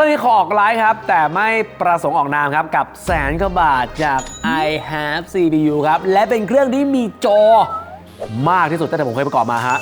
รื่องนี้ขอออกไลฟ์ครับ แต่ไม่ประสงค์ออกนามครับ กับแสนกว่าบาทจาก i have CPU ครับ และเป็นเครื่องที่มีจอมากที่สุดตั้งแต่ผมเคยประกอบมาฮะ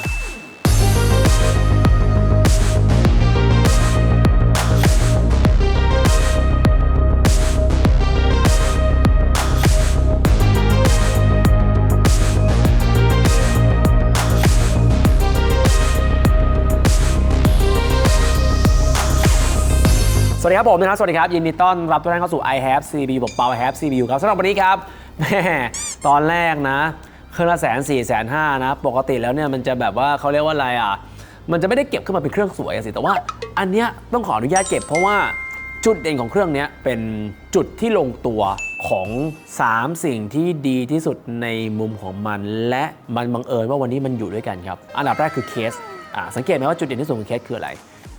สวัสดีครับผมนะครับ สวัสดีครับ ยินดีต้อนรับทุกท่านเข้าสู่ i have CPU บอกเปา i have CPU ครับสำหรับวันนี้ครับแม่ตอนแรกนะเครื่องละแสนสี่แสนห้านะ ปกติแล้วเนี่ยมันจะแบบว่าเขาเรียกว่าอะไรอะ มันจะไม่ได้เก็บขึ้นมาเป็นเครื่องสวยอะสิ แต่ว่าอันเนี้ยต้องขออนุญาตเก็บเพราะว่าจุดเด่นของเครื่องเนี้ยเป็นจุดที่ลงตัวของ 3 สิ่งที่ดีที่สุดในมุมของมัน และมันบังเอิญว่าวันนี้มันอยู่ด้วยกันครับ อันดับแรกคือเคสอ่าสังเกตไหมว่าจุดเด่นที่สุดของเคสคืออะไร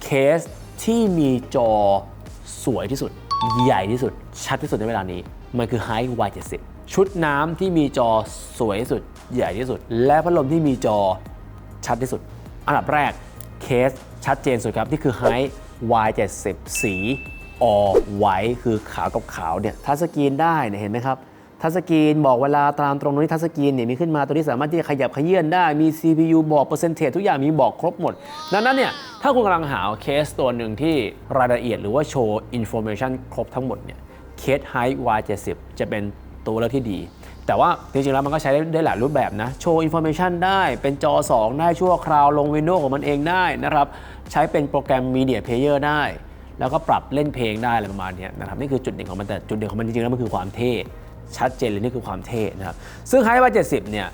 เคสที่มีจอ สวยที่สุด ใหญ่ที่สุด ชัดที่สุดในเวลานี้ มันคือ High Y70 ชุดน้ำที่มีจอสวยที่สุด ใหญ่ที่สุด และพัดลมที่มีจอชัดที่สุด อันดับแรกเคสชัดเจนสุดครับนี่คือ High Y70 สีออไว้คือขาวกับขาวเนี่ยทัชสกรีนได้เนี่ยเห็นไหมครับ ทัชสกรีนบอกเวลาตามตรงนี้ทัชสกรีนเนี่ยมีขึ้นมาตัวนี้สามารถที่จะขยับขยื่นได้มี CPU บอกเปอร์เซนเทจทุกอย่างมีบอกครบหมด ดังนั้นเนี่ยถ้าคุณกำลังหาเคสตัวหนึ่งที่รายละเอียดหรือว่าโชว์อินโฟ a t ชันครบทั้งหมดเนี่ยเคส High Y70 จะเป็นตัวเลือกที่ดี แต่ว่าจริงๆแล้วมันก็ใช้ได้หลายรูปแบบนะ โชว์อินโฟ a t ชันได้เป็นจอ 2 ได้ชั่วคราวลง Windows ของมันเองได้นะครับใช้เป็นโปรแกรม Media Player ได้ แล้วก็ปรับเล่นเพลงได้อะไรประมาณนี้นะครับนี่คือจุดเด่นของมันแต่จุดเด่นของมันจริงๆแล้วมันคือความเท่ ชัดเจนเลยนี่คือความเท่นะครับ ซึ่ง High 70 เนี่ย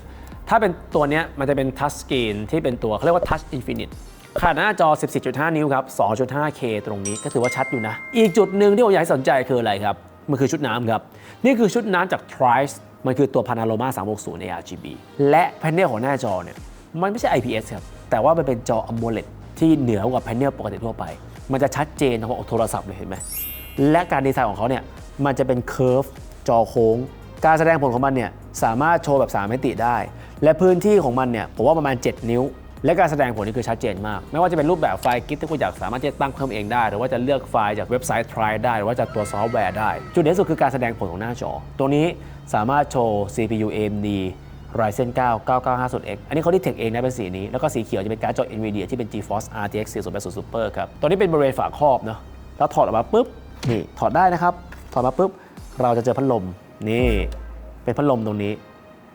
ถ้าเป็นตัวเนี้ยมันจะเป็นทัชสกรีนที่เป็นตัวเขาเรียกว่า Touch Infinite ขนาดหน้าจอ 14.5 นิ้วครับ 2.5K ตรงนี้ก็ถือว่าชัดอยู่นะ อีกจุดหนึ่งที่ผมอยากให้สนใจคืออะไรครับ มันคือชุดน้ำครับ นี่คือชุดน้ำจาก Trice มันคือตัว Panorama 360ใน RGB และแพนเนลของหน้าจอเนี่ย มันไม่ใช่ IPS ครับ แต่ว่ามันเป็นจอ AMOLED ที่เหนือกว่าแพนเนลปกติทั่วไป มันจะชัดเจนของโทรศัพท์เลยเห็นไหม และการดีไซน์ของเขาเนี่ย มันจะเป็นเค r ร์ฟ จอโค้ง การแสดงผลของมันเนี่ยสามารถโชว์แบบ3มิติได้ และพื้นที่ของมันเนี่ยผมว่าประมาณ 7 นิ้ว และการแสดงผลนี่คือชัดเจนมาก ไม่ว่าจะเป็นรูปแบบไฟล์กิฟที่คุณอยากสามารถที่จะตั้งเพิ่มเองได้ หรือว่าจะเลือกไฟล์จากเว็บไซต์ Try ได้ หรือว่าจากตัวซอฟต์แวร์ได้ จุดเด่นสุดคือการแสดงผลของหน้าจอ ตัวนี้สามารถโชว์ CPU AMD Ryzen 9 9950X อันนี้เขาที่เทคเองนะเป็นสีนี้ แล้วก็สีเขียวจะเป็นการ์ดจอ NVIDIA ที่เป็น GeForce RTX 4080 Super ครับ ตัวนี้เป็นบริเวณฝาครอบเนาะ แล้วถอดออกมาปุ๊บ นี่ ถอดได้นะครับ ถอดมาปุ๊บ เราจะเจอพัดลมนี่เป็นพัดลมตรงนี้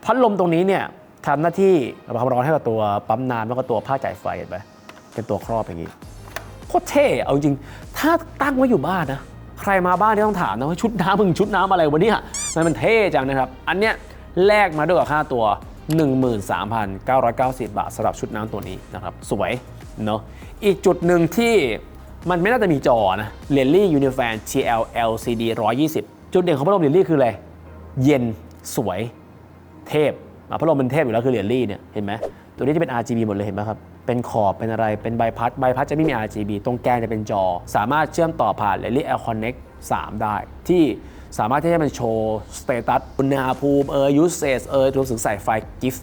พัดลมตรงนี้เนี่ยทำหน้าที่ระบายความร้อนให้กับตัวปั๊มน้ำแล้วก็ตัวผ้าจ่ายไฟเห็นไหมเป็นตัวครอบอย่างนี้โคตรเท่เอาจริง ถ้าตั้งไว้อยู่บ้านนะใครมาบ้านที่ต้องถามนะว่าชุดน้ำมึงชุดน้ำอะไรวะเนี่ยมันมันเท่จังนะครับ อันเนี้ยแลกมาด้วยกับค่าตัว 13,990 บาทสำหรับชุดน้ำตัวนี้นะครับ สวยเนาะอีกจุดหนึ่งที่ มันไม่น่าจะมีจอนะเ e ลลี่ยูนิแฟน TL LCD 120 จุดเด่นของพัดลมเ e ลลี่คืออะไร เย็นสวยเทพพัดลมเป็นเทพอยู่แล้วคือเรียญลี่เนี่ยเห็นไหมตัวนี้จะเป็น RGB หมดเลยเห็นไหมครับ เป็นขอบเป็นอะไรเป็นใบพัดใบพัดจะไม่มี RGB ตรงแกนจะเป็นจอ สามารถเชื่อมต่อผ่านเรียญลี่ L Connect 3 ได้ ที่สามารถที่จะมันโชว์สเตตัสอุณหภูมิเออ usage เออรวมถึงใส่ไฟล์ GIF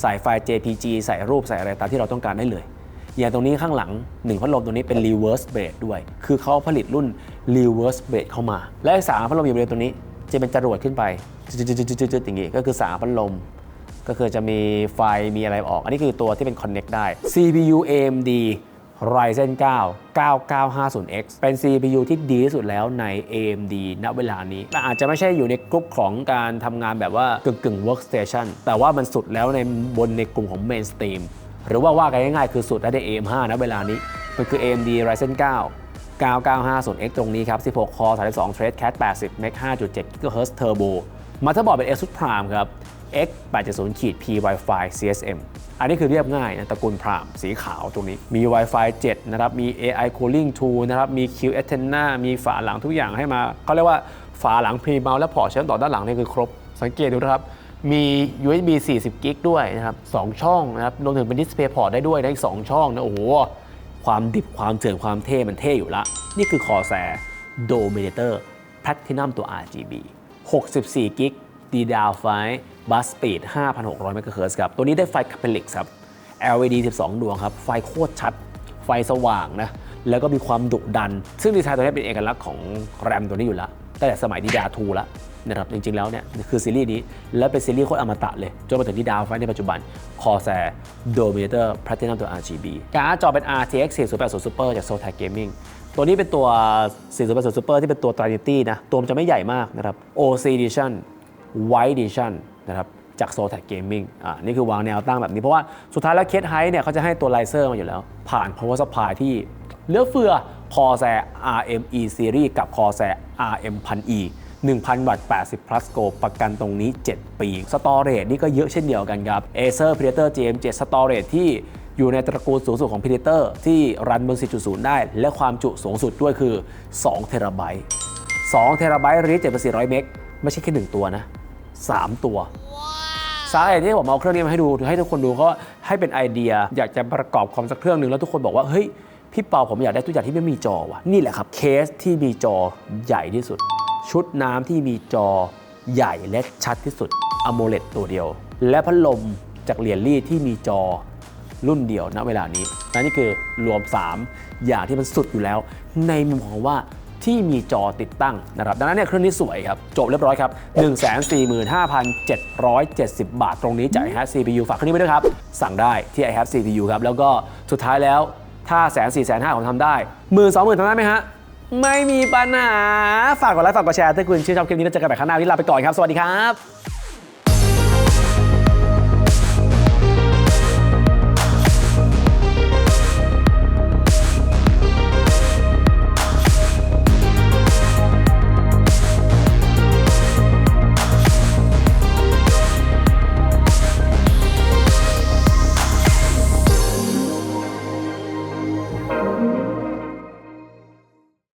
ใส่ไฟล์ JPG ใส่รูปใส่อะไรตามที่เราต้องการได้เลย อย่างตรงนี้ข้างหลังหนึ่งพัดลมตรงนี้เป็น reverse blade ด้วย คือเขาผลิตรุ่น reverse blade เข้ามา และสามพัดลมอยู่บริเวณตรงนี้ จะเป็นจรวดขึ้นไปจืดๆๆๆๆอย่างงี้ก็คือสามพัดลมก็คือจะมีไฟมีอะไรออก อันนี้คือตัวที่เป็น connect ได้ CPU AMD Ryzen 9 9950X เป็น CPU ที่ดีที่สุดแล้วใน AMD ณ เวลานี้แต่อาจจะไม่ใช่อยู่ในกลุ่มของการทำงานแบบว่ากึ่งกึ่งๆ workstation แต่ว่ามันสุดแล้วในบนในกลุ่มของ mainstream หรือว่าว่ากันง่ายๆคือสุดแล้ AM5 ณเวลานี้ มันคือ AMD Ryzen 9 9950X ตรงนี้ครับ 16 core 32 thread cat 80 Meg 5.7 GHz turbo มาถ้าบอกเป็น ASUS Prime ครับ X 870ขีด P Wi-Fi CSM อันนี้คือเรียบง่ายนะตระกูลพรามสีขาวตรงนี้ มี Wi-Fi 7 นะครับ มี AI Cooling Tool นะครับ มี Q Antenna มีฝาหลังทุกอย่างให้มาเขาเรียกว่าฝาหลังพรีเมาและพอร์ตเชื่อมต่อด้านหลังนี่คือครบ สังเกตดูนะครับ มี USB 40 กิกด้วยนะครับ2ช่องนะครับรวมถึงเป็น Display Port ได้ด้วยนะอีก 2 ช่องนะ โอ้โห ความดิบความเถื่อนความเท่ มันเท่อยู่ละ นี่คือ Corsair Dominator Platinum ตัว RGB 64 กิก D-Down ไฟ Bus Speed 5,600 MHz ครับ ตัวนี้ได้ไฟคาเพลิกครับ LED 12 ดวงครับ ไฟโคตรชัด ไฟสว่างนะ แล้วก็มีความดุดัน ซึ่งดีไซน์ตัวนี้เป็นเอกลักษณ์ของแรมตัวนี้อยู่แล้ว ตั้งแต่สมัยดีดาทูแล้วนะครับจริงๆแล้วเนี่ยคือซีรีส์นี้ และเป็นซีรีส์โคตรอมตะเลย จนมาถึงที่ดาวไฟในปัจจุบัน Corsair Dominator Platinum ตัว RGB การ์ดจอเป็น RTX 4080 Super จาก Zotac Gaming ตัวนี้เป็นตัว 4080 Super ที่เป็นตัว Trinity นะ ตัวมันจะไม่ใหญ่มากนะครับ OC Edition White Edition นะครับจาก Zotac Gaming อ่า นี่คือวางแนวตั้งแบบนี้ เพราะว่าสุดท้ายแล้วเคสไฮเนี่ยเขาจะให้ตัวไลเซอร์มาอยู่แล้ว ผ่าน power supply ที่เหลือเฟือ Corsair RME Series กับ Corsair RM 1000E 1,000 วัตต์ 80 plus go ประกันตรงนี้ 7 ปีสตอเรจนี่ก็เยอะเช่นเดียวกันครับ Acer Predator GM7 สตอเรจที่อยู่ในตระกูลสูงสุดของ Predator ที่รันบน10.0ได้ และความจุสูงสุดด้วยคือ2เทราไบต์2เทราไบต์รีด7,400 เมกไม่ใช่แค่ 1 ตัวนะ 3 ตัวสาเหตุที่ผมเอาเครื่องนี้มาให้ดูให้ทุกคนดูก็ให้เป็นไอเดีย อยากจะประกอบคอมสักเครื่องหนึ่งแล้วทุกคนบอกว่าเฮ้ย พี่เปาผมอยากได้ตัวอย่างที่ไม่มีจอว่ะนี่แหละครับเคสที่มีจอใหญ่ที่สุด ชุดน้ำที่มีจอใหญ่และชัดที่สุด AMOLED ตัวเดียว และพัดลมจากเหรียญรีที่มีจอรุ่นเดียวณเวลานี้นั่นนี่คือรวม 3 อย่างที่มันสุดอยู่แล้ว ในมุมของว่าที่มีจอติดตั้งนะครับ ดังนั้นเนี่ยเครื่องนี้สวยครับ จบเรียบร้อยครับ 145,770 บาท ตรงนี้จาก iHack CPU ฝากเครื่องนี้ไว้ด้วยครับ สั่งได้ที่ iHack CPU ครับ แล้วก็สุดท้ายแล้ว ถ้าแสนสี่แสนห้าผมทำได้หมื่นสองหมื่นทำได้ไหมฮะ ไม่มีปัญหา ฝากกดไลค์ฝากกดแชร์ถ้าคุณชื่นชอบคลิปนี้แล้วเจอกันใหม่ครั้งหน้าวันนี้ลาไปก่อนครับ สวัสดีครับ